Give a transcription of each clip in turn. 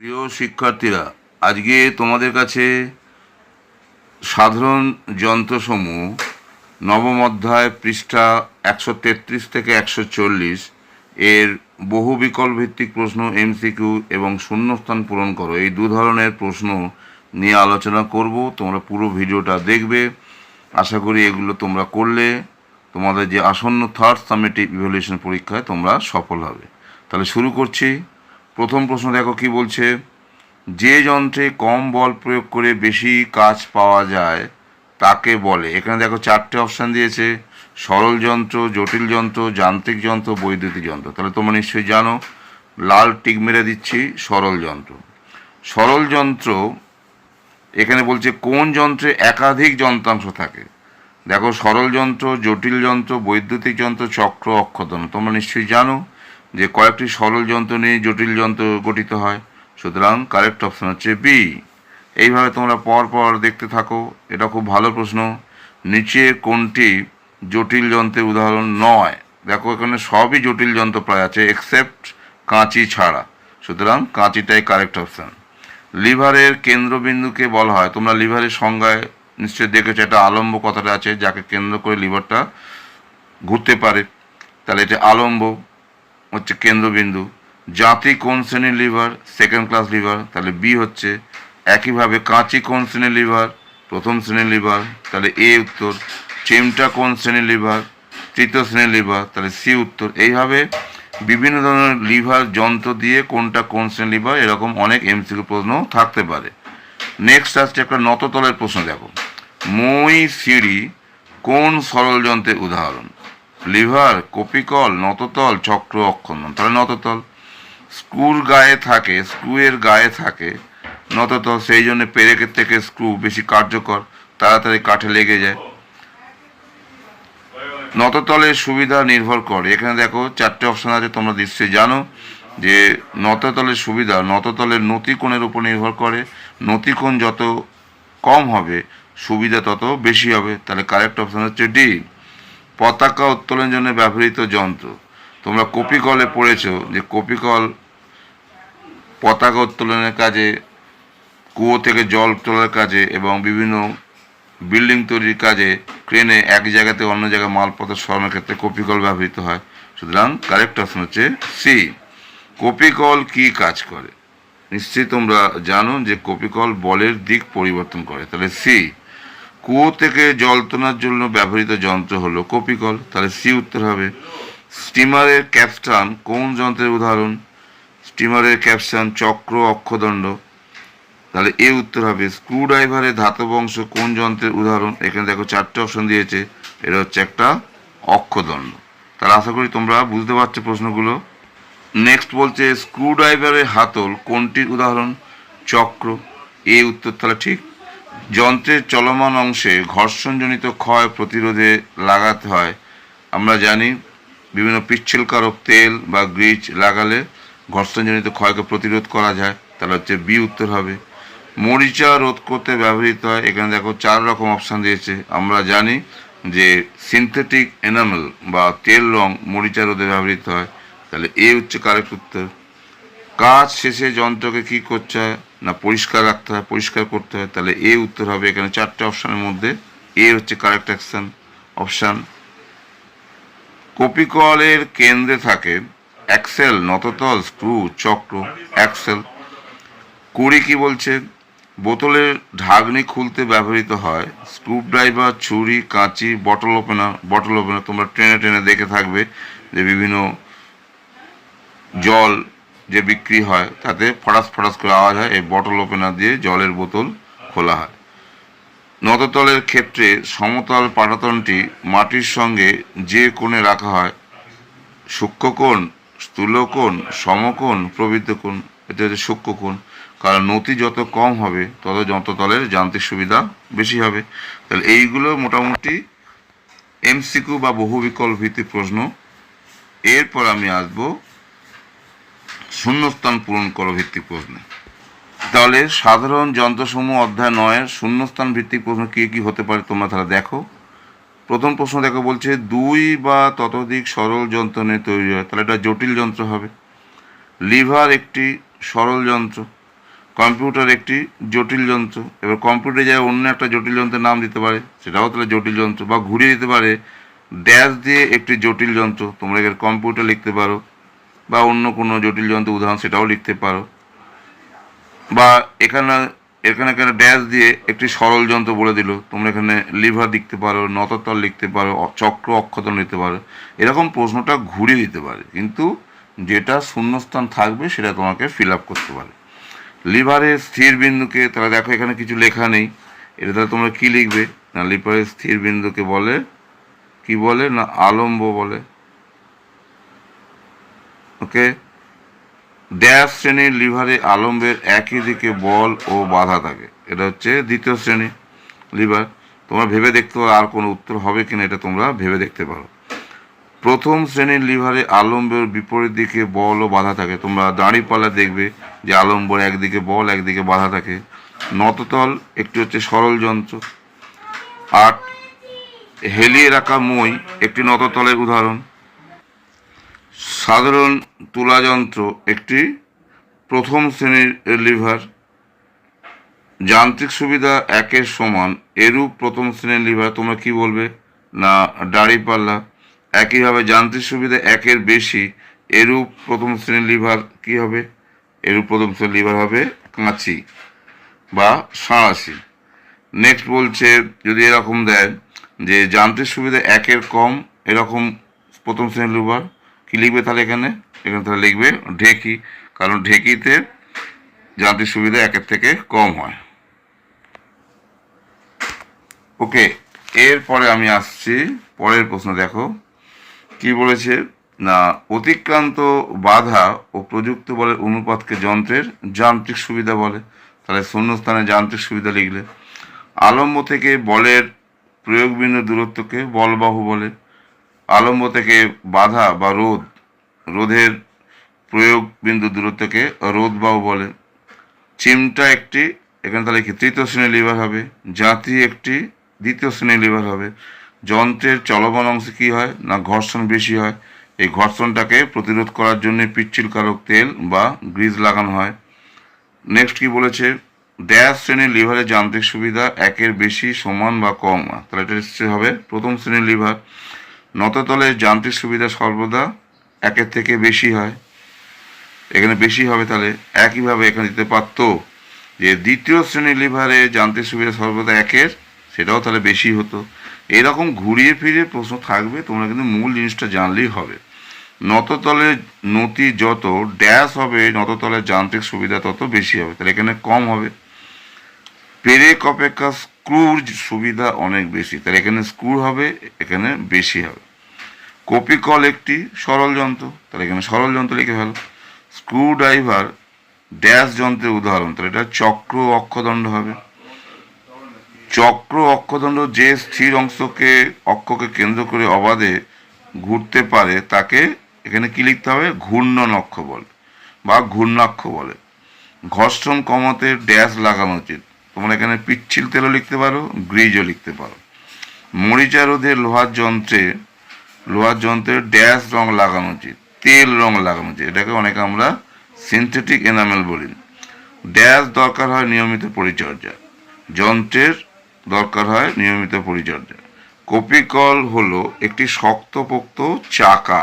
প্রিয় শিক্ষার্থীরা, আজকে তোমাদের কাছে সাধারণ যন্ত্রসমূহ, নবম অধ্যায় পৃষ্ঠা একশো তেত্রিশ থেকে একশো চল্লিশ এর বহু বিকল্প ভিত্তিক প্রশ্ন, এমসিকিউ এবং শূন্যস্থান পূরণ করো। এই দু ধরনের প্রশ্ন নিয়ে আলোচনা করব। তোমরা পুরো ভিডিওটা দেখবে। আশা করি এগুলো তোমরা করলে তোমাদের যে আসন্ন থার্ড সামেটিভ ইভ্যালুয়েশন পরীক্ষায় তোমরা সফল হবে। তাহলে শুরু করছি। প্রথম প্রশ্ন দেখো কি বলছে? যে যন্ত্রে কম বল প্রয়োগ করে বেশি কাজ পাওয়া যায়, তাকে বলে। এখানে দেখো চারটে অপশান দিয়েছে। সরল যন্ত্র, জটিল যন্ত্র, যান্ত্রিক যন্ত্র, বৈদ্যুতিক যন্ত্র। তাহলে তোমরা নিশ্চয়ই জানো, লাল টিক মেরে দিচ্ছি, সরল যন্ত্র। সরল যন্ত্র, এখানে বলছে কোন যন্ত্রে একাধিক যন্ত্রাংশ থাকে? দেখো সরল যন্ত্র, জটিল যন্ত্র, বৈদ্যুতিক যন্ত্র, চক্র, অক্ষতন। তোমরা নিশ্চয়ই জানো যে কয়েকটি সরল যন্ত্র নিয়ে জটিল যন্ত্র গঠিত হয়, সুতরাং কারেক্ট অপশন হচ্ছে বি এইভাবে তোমরা পর পর দেখতে থাকো, এটা খুব ভালো প্রশ্ন। নিচে কোনটি জটিল যন্ত্রের উদাহরণ নয়? দেখো, এখানে সবই জটিল যন্ত্র প্রায় আছে এক্সেপ্ট কাঁচি ছাড়া। সুতরাং কাঁচিটাই কারেক্ট অপশন লিভারের কেন্দ্রবিন্দুকে বলা হয়, তোমরা লিভারের সংজ্ঞায় নিশ্চয়ই দেখেছ একটা আলম্ব কথাটা আছে, যাকে কেন্দ্র করে লিভারটা ঘুরতে পারে। তাহলে এটা আলম্ব। হচ্ছে কেন্দ্রবিন্দু। জাতি কোন শ্রেণির লিভার? সেকেন্ড ক্লাস লিভার তাহলে বি হচ্ছে একইভাবে কাঁচি কোন শ্রেণির লিভার? প্রথম শ্রেণির লিভার। তাহলে এ উত্তর। চিমটা কোন শ্রেণির লিভার? তৃতীয় শ্রেণির লিভার। তাহলে সি উত্তর। এইভাবে বিভিন্ন ধরনের লিভার যন্ত্র দিয়ে কোনটা কোন শ্রেণির লিভার, এরকম অনেক এমসিকিউ প্রশ্ন থাকতে পারে। নেক্সট আসছে একটা নততলের প্রশ্ন, দেখো। মই সিঁড়ি কোন সরল যন্ত্রের উদাহরণ? লিভার, কপিকল, নততল, চক্র অক্ষন্দন তাহলে নততল। স্ক্রুর গায়ে থাকে, স্ক্রুয়ের গায়ে থাকে নততল, সেই জন্য পেরেকের থেকে স্ক্রু বেশি কার্যকর, তাড়াতাড়ি কাঠে লেগে যায়। নততলের সুবিধা নির্ভর করে। এখানে দেখো, চারটে অপশন আছে, তোমরা নিশ্চয়ই জানো যে নততলের সুবিধা, নততলের নতিকোণের উপর নির্ভর করে। নতিকোণ যত কম হবে, সুবিধা তত বেশি হবে। তাহলে কারেক্ট অপশন হচ্ছে ডি পতাকা উত্তোলনের জন্য ব্যবহৃত যন্ত্র। তোমরা কপিকলে পড়েছো যে কপিকল পতাকা উত্তোলনের কাজে, কুয়ো থেকে জল তোলার কাজে এবং বিভিন্ন বিল্ডিং তৈরির কাজে ক্রেনে এক জায়গাতে অন্য জায়গায় মালপত্র সরানোর ক্ষেত্রে কপিকল ব্যবহৃত হয়। সুতরাং কারেক্ট অপশন হচ্ছে সি কপিকল কি কাজ করে? নিশ্চয়ই তোমরা জানো যে কপিকল বলের দিক পরিবর্তন করে। তাহলে সি কুয়ো থেকে জল তোলার জন্য ব্যবহৃত যন্ত্র হলো কপিকল। তাহলে সি উত্তর হবে। স্টিমারের ক্যাপস্টান কোন যন্ত্রের উদাহরণ? স্টিমারের ক্যাপস্টান চক্র অক্ষদণ্ড। তাহলে এ উত্তর হবে। স্ক্রু ড্রাইভারের ধাতব অংশ কোন যন্ত্রের উদাহরণ? এখানে দেখো চারটে অপশন দিয়েছে। এটা হচ্ছে একটা অক্ষদণ্ড। তাহলে আশা করি তোমরা বুঝতে পারছ প্রশ্নগুলো। নেক্সট বলছে স্ক্রু ড্রাইভারের হাতল কোনটির উদাহরণ? চক্র। এ উত্তর তাহলে ঠিক যন্ত্রের চলমান অংশে ঘর্ষণজনিত ক্ষয় প্রতিরোধে লাগাতে হয়। আমরা জানি বিভিন্ন পিচ্ছিলকারক তেল বা গ্রিজ লাগালে ঘর্ষণজনিত ক্ষয়কে প্রতিরোধ করা যায়। তাহলে হচ্ছে বি উত্তর হবে। মরিচা রোধ করতে ব্যবহৃত হয়। এখানে দেখো চার রকম অপশান দিয়েছে। আমরা জানি যে সিনথেটিক এনামেল বা তেল রং মরিচা রোধে ব্যবহৃত হয়। তাহলে এ হচ্ছে কারেক্ট উত্তর। কাজ শেষে যন্ত্রকে কি করতে হয়? না পরিষ্কার রাখতে হয়, পরিষ্কার করতে হয়, তাহলে এ উত্তর হবে এখানে চারটে অপশানের মধ্যে। এ হচ্ছে কারেক্ট অ্যাকশন অপশান কপিকলের কেন্দ্রে থাকে অ্যাক্সেল নততল, স্ক্রু, চক্র অ্যাক্সেল কুড়ি কি বলছে? বোতলের ঢাকনি খুলতে ব্যবহৃত হয় স্ক্রু ড্রাইভার ছুরি, কাঁচি বটল ওপেনার বটল ওপেনার তোমরা ট্রেনে ট্রেনে দেখে থাকবে যে বিভিন্ন জল যে বিক্রি হয়, তাতে ফটাস ফটাস করে আওয়াজ হয়, এই বটল ওপেনার দিয়ে জলের বোতল খোলা হয়। নদতলের ক্ষেত্রে সমতল পাটাতনটি মাটির সঙ্গে যে কোণে রাখা হয়, সূক্ষ্মকোণ, স্থূলকোণ, সমকোণ প্রবৃদ্ধ কোণ, এটা হচ্ছে সূক্ষ্মকোণ। কারণ নতি যত কম হবে, তত যন্ত্রতলের যান্ত্রিক সুবিধা বেশি হবে। তাহলে এইগুলো মোটামুটি এমসিকিউ বা বহু বিকল্প ভিত্তিক প্রশ্ন। এরপর আমি আসব শূন্যস্থান পূরণ করো ভিত্তিক প্রশ্নে। তাহলে সাধারণ যন্ত্রসমূহ অধ্যায় নয়ের শূন্যস্থান ভিত্তিক প্রশ্ন কী কী হতে পারে তোমরা তাহলে দেখো। প্রথম প্রশ্ন দেখো বলছে, দুই বা ততোধিক সরল যন্ত্র নিয়ে তৈরি হয়, তাহলে এটা জটিল যন্ত্র হবে। লিভার একটি সরল যন্ত্র, কম্পিউটার একটি জটিল যন্ত্র, এবার কম্পিউটারে যায় অন্য একটা জটিল যন্ত্রের নাম দিতে পারে, সেটাও তাহলে জটিল যন্ত্র, বা ঘুরিয়ে দিতে পারে, ড্যাশ দিয়ে একটি জটিল যন্ত্র, তোমরা এখানে কম্পিউটার লিখতে পারো। বা অন্য কোনো জটিল যন্ত্র উদাহরণ সেটাও লিখতে পারো। বা এখানে এখানে এখানে ড্যাশ দিয়ে একটি সরল যন্ত্র বলে দিল। তোমরা এখানে লিভার লিখতে পারো নততল লিখতে পারো, চক্র অক্ষতন লিখতে পারো। এরকম প্রশ্নটা ঘুরিয়ে দিতে পারে। কিন্তু যেটা শূন্যস্থান থাকবে সেটা তোমাকে ফিল আপ করতে পারে। লিভারের স্থির বিন্দুকে তারা দেখো এখানে কিছু লেখা নেই। এটা তাহলে তোমরা কী লিখবে? না লিভারের স্থির বিন্দুকে বলে, কি বলে? না, আলম্ব বলে। ওকে? ড্যাশ শ্রেণির লিভারে আলম্বের একই দিকে বল ও বাধা থাকে। এটা হচ্ছে দ্বিতীয় শ্রেণি লিভার। তোমরা ভেবে দেখতে পারো আর কোনো উত্তর হবে কিনা, এটা তোমরা ভেবে দেখতে পারো। প্রথম শ্রেণির লিভারে আলম্বের বিপরীত দিকে বল ও বাধা থাকে। তোমরা দাঁড়িপাল্লা দেখবে যে আলম্বর একদিকে বল, একদিকে বাধা থাকে। নততল একটি হচ্ছে সরল যন্ত্র। আট, হেলিয়ে রাখা মই একটি নততলের উদাহরণ। সাধারণ তুলা যন্ত্র একটি প্রথম শ্রেণির লিভার। যান্ত্রিক সুবিধা একের সমান। এরূপ প্রথম শ্রেণির লিভার তোমরা কি বলবে? না দাড়িপাল্লা একইভাবে যান্ত্রিক সুবিধা একের বেশি। এরূপ প্রথম শ্রেণির লিভার কি হবে? এরূপ প্রথম শ্রেণির লিভার হবে কাঁচি বা সাঁড়াশি। নেক্সট বলছে, যদি এরকম দেয় যে যান্ত্রিক সুবিধা একের কম, এরকম প্রথম শ্রেণির লিভার কি লিখবে তাহলে এখানে? এখানে তাহলে লিখবে ঢেকি, কারণ ঢেকিতে যান্ত্রিক সুবিধা একের থেকে কম হয়। ওকে, এরপরে আমি আসছি, পরের প্রশ্ন দেখো। কি বলেছে? না, অতিক্রান্ত বাধা ও প্রযুক্ত বলের অনুপাতকে যন্ত্রের যান্ত্রিক সুবিধা বলে। তাহলে শূন্যস্থানে যান্ত্রিক সুবিধা লিখলে। আলম্ব থেকে বলের প্রয়োগ বিন্দু দূরত্বকে বলবাহু বলে। আলম্ব থেকে বাধা বা রোধ, রোধের প্রয়োগ বিন্দু দূরত্বকে রোধবাহু বলে। চিমটা একটি, এখানে তাহলে কি তৃতীয় শ্রেণির লিভার হবে? জাতি একটি, দ্বিতীয় শ্রেণির লিভার হবে। যন্ত্রের চলমান অংশে কী হয় না ঘর্ষণ বেশি হয়? এই ঘর্ষণটাকে প্রতিরোধ করার জন্য পিচ্ছিলকারক তেল বা গ্রিজ লাগানো হয়। নেক্সট কি বলেছে? ড্যাশ শ্রেণির লিভারের যান্ত্রিক সুবিধা একের বেশি, সমান বা কম। তাহলে এটা হবে প্রথম শ্রেণির লিভার। নততলের যান্ত্রিক সুবিধা সর্বদা একের থেকে বেশি হয়। এখানে বেশি হবে তাহলে একইভাবে এখানে দিতে পারতো যে দ্বিতীয় শ্রেণির লিভারে যান্ত্রিক সুবিধা সর্বদা একের, সেটাও তাহলে বেশি হতো। এরকম ঘুরিয়ে ফিরিয়ে প্রশ্ন থাকবে, তোমরা কিন্তু মূল জিনিসটা জানলেই হবে। নততলের নতি যত ড্যাশ হবে, নততলের যান্ত্রিক সুবিধা তত বেশি হবে, তাহলে এখানে কম হবে। পেরেক অপেক্ষা স্ক্রুর সুবিধা অনেক বেশি। তাহলে এখানে স্ক্রু হবে, এখানে বেশি হবে। কপিকল একটি সরল যন্ত্র, তাহলে এখানে সরল যন্ত্র লিখে ফেলো। স্ক্রু ড্রাইভার ড্যাশ যন্ত্রের উদাহরণ, তাহলে এটা চক্র অক্ষদণ্ড হবে। চক্র অক্ষদণ্ড যে স্থির অংশকে, অক্ষকে কেন্দ্র করে অবাধে ঘুরতে পারে, তাকে এখানে কি লিখতে হবে? ঘূর্ণন অক্ষ বলে বা ঘূর্ণাক্ষ বলে। ঘর্ষণ কমাতে ড্যাশ লাগানো উচিত। তোমরা এখানে পিচ্ছিল তেলও লিখতে পারো, গ্রিজও লিখতে পারো। মরিচা রোধে লোহার যন্ত্রে, লোহার যন্ত্রের ড্যাশ রং লাগানো উচিত, তেল রং লাগানো উচিত। এটাকে অনেকে আমরা সিনথেটিক এনামেল বলি। ড্যাশ দরকার হয় নিয়মিত পরিচর্যা যন্ত্রের দরকার হয় নিয়মিত পরিচর্যা কপিকল হলো একটি শক্তপোক্ত চাকা।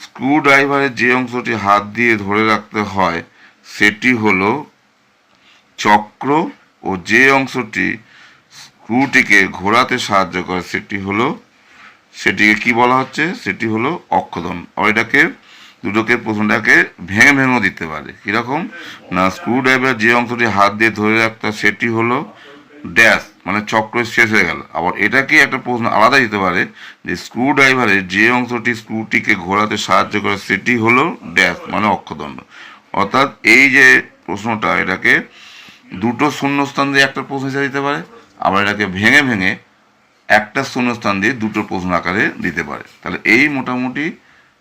স্ক্রু ড্রাইভারের যে অংশটি হাত দিয়ে ধরে রাখতে হয়, সেটি হলো চক্র ও যে অংশটি স্ক্রুটিকে ঘোরাতে সাহায্য করে সেটি হলো, সেটিকে কি বলা হচ্ছে? সেটি হলো অক্ষদন আর এটাকে, দুটোকে, প্রথমটাকে ভেঙে ভেঙেও দিতে পারে। কীরকম? না স্ক্রু ড্রাইভার যে অংশটি হাত দিয়ে ধরে রাখতে, সেটি হলো ড্যাশ মানে চক্র শেষ হয়ে গেল। আবার এটাকে একটা প্রশ্ন আলাদা দিতে পারে যে স্ক্রু ড্রাইভারের যে অংশটি স্ক্রুটিকে ঘোরাতে সাহায্য করে, সেটি হলো ড্যাশ মানে অক্ষদণ্ড। অর্থাৎ এই যে প্রশ্নটা, এটাকে দুটো শূন্যস্থান দিয়ে একটা প্রশ্ন হিসেবে দিতে পারে, আবার এটাকে ভেঙে ভেঙে একটা শূন্যস্থান দিয়ে দুটো প্রশ্ন আকারে দিতে পারে। তাহলে এই মোটামুটি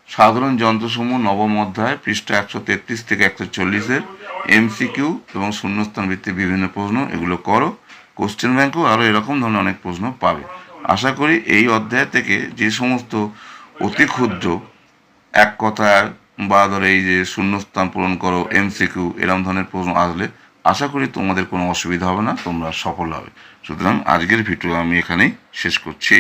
সাধারণ যন্ত্রসমূহ নবম অধ্যায়, পৃষ্ঠা একশো তেত্রিশ থেকে একশো চল্লিশের এমসিকিউ এবং শূন্যস্থান ভিত্তিক বিভিন্ন প্রশ্ন, এগুলো করো। কোশ্চেন ব্যাংকও আরও এরকম ধরনের অনেক প্রশ্ন পাবে। আশা করি এই অধ্যায় থেকে যে সমস্ত অতি ক্ষুদ্র, এক কথায় বা ধরো এই যে শূন্যস্থান পূরণ করো এমসিকিউ এরকম ধরনের প্রশ্ন আসলে আশা করি তোমাদের কোনো অসুবিধা হবে না, তোমরা সফল হবে। সুতরাং আজকের ভিডিও আমি এখানেই শেষ করছি।